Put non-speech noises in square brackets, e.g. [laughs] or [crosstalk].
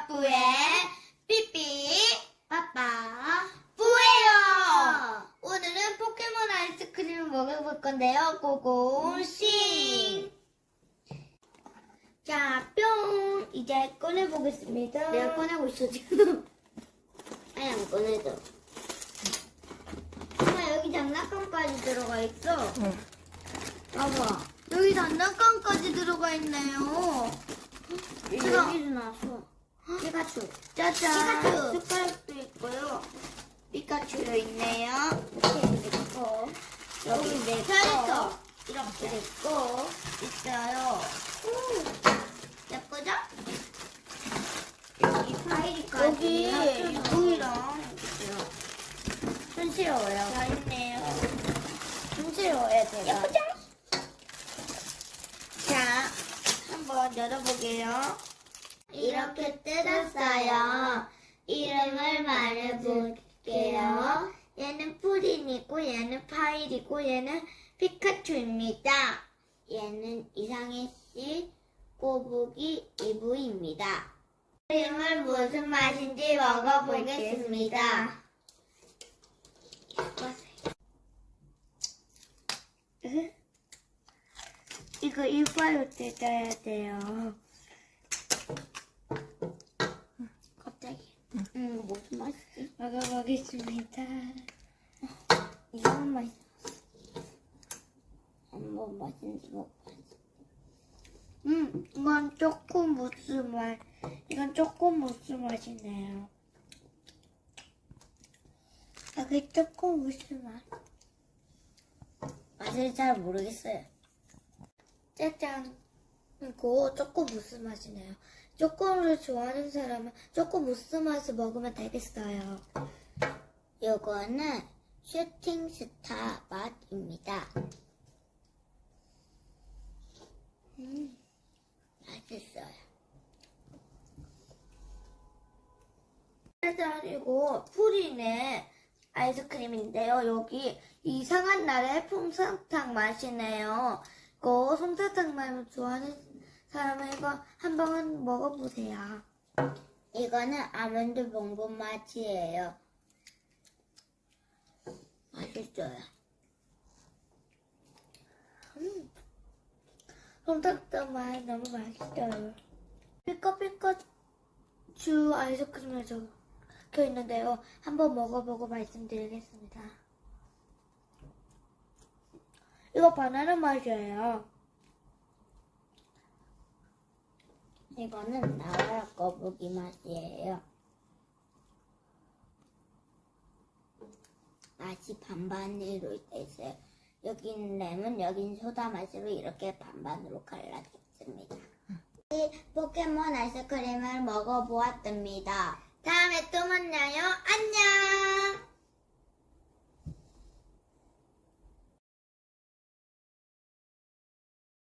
빠뿌의 삐삐 빠빠 뿌예요. 오늘은 포켓몬 아이스크림을 먹어볼 건데요. 고고싱. 자, 뿅. 이제 꺼내보겠습니다. 내가 꺼내고 있어 지금. [laughs] 아니 안 꺼내줘. 엄마 여기 장난감까지 들어가 있어. 봐봐. 여기 장난감까지 들어가 있네요. 제가- 여기도 나왔어. 피카츄. 짜잔. 피카츄. 숟가락도 있고요. 피카츄도 있네요. 이렇게 있고 여기 내 캐릭터. 거. 이렇게 있고 있어요. 예쁘죠? 여기 파이리까지. 여기 있어요. 손시러워요. 다 있네요. 손시러워요 제가. 예쁘죠? 자, 한번 열어보게요. 이렇게 뜯었어요. 이름을 말해볼게요. 얘는 푸린이고, 얘는 파일이고, 얘는 피카츄입니다. 얘는 이상해 씨, 꼬부기 이브입니다. 이름을 무슨 맛인지 먹어보겠습니다. 이거 이빨로 뜯어야 돼요. 갑자기. 음 무슨 맛이지? 먹어보겠습니다. 이상한 맛이. 한번 맛있는지 먹어야지. 음, 이건 초코 무스 맛. 이건 초코 무스 맛이네요. 여기 초코 무스 맛. 맛을 잘 모르겠어요. 짜잔. 이거 초코 무스 맛이네요. 초코를 좋아하는 사람은 초코 무스 맛을 먹으면 되겠어요. 요거는 슈팅 스타 맛입니다. 음, 맛있어요. 이거 푸린의 아이스크림인데요. 여기 이상한 나라의 솜사탕 맛이네요. 이거 솜사탕 맛을 좋아하는 사람은 이거 한 번은 먹어보세요. 이거는 아몬드 봉봉 맛이에요. 맛있어요. 솜사탕 맛 너무 맛있어요. 삐까삐까츄 아이스크림을 적혀 있는데요. 한번 먹어보고 말씀드리겠습니다. 이거 바나나 맛이에요. 이거는 나와라 거북이 맛이에요. 맛이 반반으로 있어요. 여긴 레몬, 여긴 소다 맛으로 이렇게 반반으로 갈라졌습니다. 이 포켓몬 아이스크림을 먹어보았답니다. 다음에 또 만나요. 안녕!